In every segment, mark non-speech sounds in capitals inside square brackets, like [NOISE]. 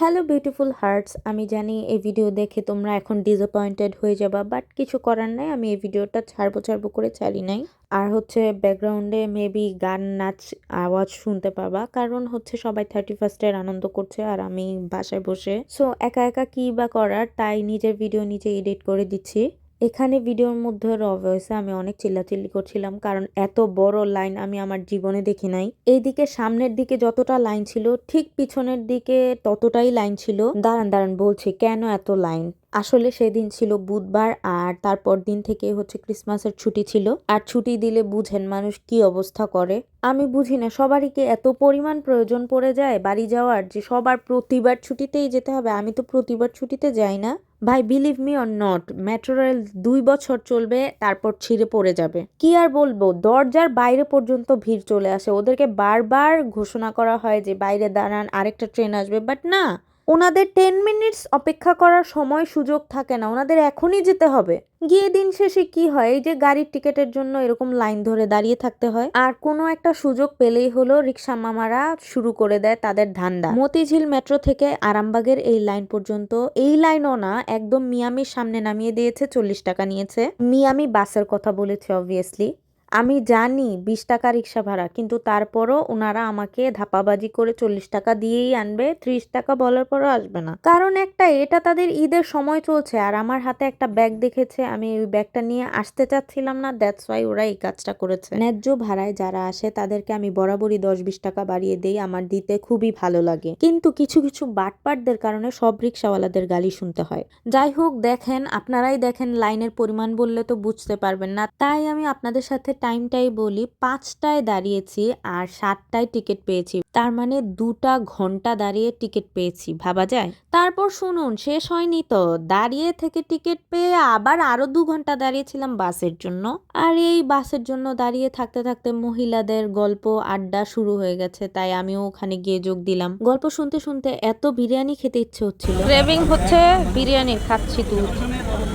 Hello beautiful hertz আমি জানি এই ভিডিও দেখে তোমরা এখন ডিসঅ্যাপয়েন্টেড হয়ে যাবা বাট কিছু করার নাই। আমি এই ভিডিওটা ছাড়বো ছাড়বো করে ছাড়ি নাই। আর হচ্ছে ব্যাকগ্রাউন্ডে মেবি গান, নাচ, আওয়াজ শুনতে পাবা। কারণ হচ্ছে সবাই থার্টি ফার্স্টের আনন্দ করছে আর আমি বাসায় বসে। সো একা একা কি বা করার, তাই নিজের ভিডিও নিজে এডিট করে দিচ্ছি। এখানে ভিডিওর মধ্যে র ভয়েসে আমি অনেক চিল্লাচিল্লি করছিলাম, কারণ এত বড় লাইন আমি আমার জীবনে দেখি নাই। এইদিকে সামনের দিকে যতটা লাইন ছিল, ঠিক পিছনের দিকে ততটাই লাইন ছিল। দাঁড়ান দাঁড়ান, বলছি কেন এত লাইন আসলে সেদিন ছিল বুধবার আর তারপর দিন থেকে হচ্ছে ক্রিসমাসের ছুটি ছিল। আর ছুটি দিলে বুঝেন মানুষ কি অবস্থা করে। আমি বুঝি না, সবারই কি এত পরিমাণ প্রয়োজন পড়ে যায়? বাড়ি যাওয়ার যে সবার প্রতিবার ছুটিতেই যেতে হবে, আমি তো প্রতিবার ছুটিতে যাই না। ভাই believe me or not metro rail দুই বছর চলবে, তারপর ছিঁড়ে পড়ে যাবে। কি আর বলব, দরজার বাইরে পর্যন্ত ভিড় চলে আসে। ওদেরকে বারবার ঘোষণা করা হয় যে বাইরে দাঁড়ান, আরেকটা ট্রেন আসবে বাট না। ওনাদের টেন মিনিটস অপেক্ষা করার সময় সুযোগ থাকে না, ওনাদের এখনই যেতে হবে। গিয়ে দিন শেষে কি হয়, এই যে গাড়ির টিকেটের জন্য এরকম লাইন ধরে দাঁড়িয়ে থাকতে হয়, আর কোনো একটা সুযোগ পেলেই হলো রিক্সা মামারা শুরু করে দেয় তাদের ধান্দা। মতিঝিল মেট্রো থেকে আরামবাগের এই লাইন পর্যন্ত, এই লাইনও না, একদম মিয়ামির সামনে নামিয়ে দিয়েছে, চল্লিশ টাকা নিয়েছে। মিয়ামি বাসের কথা বলেছে অবভিয়াসলি আমি জানি বিশ টাকা রিক্সা ভাড়া, কিন্তু তারপরও ওনারা আমাকে ধাপাবাজি করে চল্লিশ টাকা দিয়েই আনবে, ত্রিশ টাকা বলার পরও আসবে না। কারণ একটা, এটা তাদের ঈদের সময় চলছে, আর আমার হাতে একটা ব্যাগ দেখেছে, আমি ওই ব্যাগটা নিয়ে আসতে চাচ্ছিলাম না দ্যাটস ওয়াই ওরা এই কাজটা করেছে। ন্যায্য ভাড়ায় যারা আসে, তাদেরকে আমি বরাবরই দশ বিশ টাকা বাড়িয়ে দেই, আমার দিতে খুবই ভালো লাগে। কিন্তু কিছু কিছু বাটপাটদের কারণে সব রিক্সাওয়ালাদের গালি শুনতে হয়। যাই হোক, দেখেন, আপনারাই দেখেন, লাইনের পরিমাণ বললে তো বুঝতে পারবেন না। তাই আমি আপনাদের সাথে টাইমটাই বলি, পাঁচটায় দাঁড়িয়েছি আর সাতটায় টিকিট পেয়েছি। তার মানে দুটা ঘণ্টা দাঁড়িয়ে টিকিট পেয়েছি, ভাবা যায়? তারপর শুনুন, শেষ হয়নি তো। দাঁড়িয়ে থেকে টিকিট পেয়ে আবার আরও দু ঘণ্টা দাঁড়িয়েছিলাম বাসের জন্য। আর এই বাসের জন্য দাঁড়িয়ে থাকতে থাকতে মহিলাদের গল্প, আড্ডা শুরু হয়ে গেছে, তাই আমিও ওখানে গিয়ে যোগ দিলাম। গল্প শুনতে শুনতে এত বিরিয়ানি খেতে ইচ্ছে হচ্ছিল। ক্রেভিং হচ্ছে বিরিয়ানি খাচ্ছি দুধ,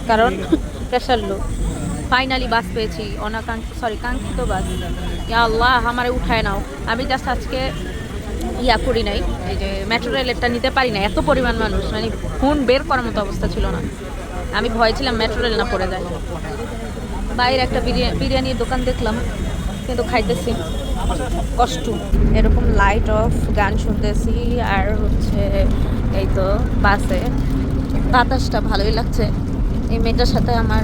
কারণ [LAUGHS] প্রেশার লো। ফাইনালি বাস পেয়েছি অনাকাঙ্ক্ষিত সরি কাঙ্ক্ষিত বাস আল্লাহ, আমারে উঠায় নাও। আমি জাস্ট আজকে ইয়া করি নাই, এই যে মেট্রো রেলেরটা নিতে পারি না এত পরিমাণ মানুষ মানে ফোন বের করার মতো অবস্থা ছিল না। আমি ভয় ছিলাম মেট্রো রেল না পড়ে যায়। বাইরে একটা বিরিয়ানি বিরিয়ানির দোকান দেখলাম, কিন্তু খাইতেছি। কষ্ট। এরকম লাইট অফ গান শুনতেছি, আর হচ্ছে এই তো বাসে বাতাসটা ভালোই লাগছে। এই মেয়েটার সাথে আমার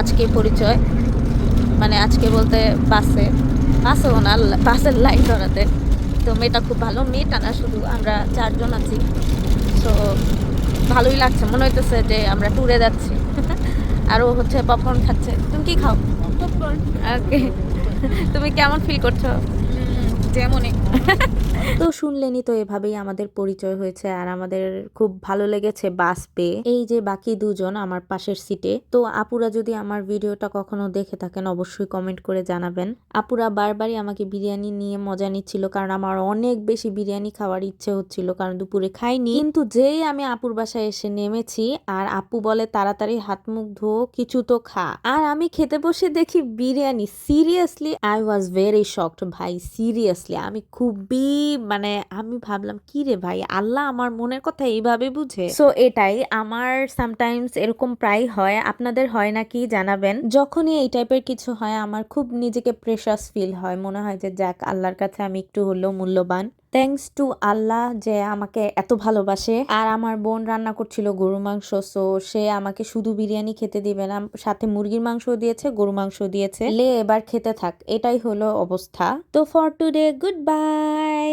আজকে পরিচয় মানে আজকে বলতে বাসে বাসে ওনার বাসের লাইন ধরাতে। তো মেয়েটা খুব ভালো মেয়েটা না শুধু আমরা চারজন আছি। তো ভালোই লাগছে মনে হইতেছে যে আমরা ট্যুরে যাচ্ছি। [LAUGHS] আরও ও হচ্ছে পপকর্ন খাচ্ছে। তুমি কি খাও? ওকে [LAUGHS] তুমি কেমন ফিল করছ? যেমনই। তো শুনলেনই তো এভাবেই আমাদের পরিচয় হয়েছে আর আমাদের খুব ভালো লেগেছে বাস পেয়ে। এই যে বাকি দুজন আমার পাশের সিটে, তো আপুরা যদি আমার ভিডিওটা কখনো দেখে থাকেন অবশ্যই কমেন্ট করে জানাবেন। আপুরা বারবারই আমাকে বিরিয়ানি নিয়ে মজা নিচ্ছিল কারণ আমার অনেক বেশি বিরিয়ানি খাওয়ার ইচ্ছে হচ্ছিল, কারণ দুপুরে খাইনি। কিন্তু যেই আমি আপুর বাসায় এসে নেমেছি আর আপু বলে তাড়াতাড়ি হাত মুখ ধো কিছু তো খা। আর আমি খেতে বসে দেখি biryani, seriously I was very shocked ভাই সিরিয়াসলি আমি খুবই মানে আমি ভাবলাম, কি রে ভাই? আল্লাহ আমার মনের কথা এইভাবে বুঝে? সো এটাই আমার সামটাইমস এরকম প্রায় হয়। আপনাদের হয় নাকি জানাবেন? যখনই এই টাইপের কিছু হয়, আমার খুব নিজেকে প্রেশাস ফিল হয়। মনে হয় যে, যাক, আল্লাহর কাছে আমি একটু হলেও মূল্যবান। থ্যাংকস টু আল্লাহ যে আমাকে এত ভালোবাসে। আর আমার বোন রান্না করছিল গরু মাংস সো সে আমাকে শুধু বিরিয়ানি খেতে দিবে না, সাথে মুরগির মাংস দিয়েছে গরু মাংস দিয়েছে। লে এবার খেতে থাক, এটাই হলো অবস্থা। তো ফর টুডে গুড বাই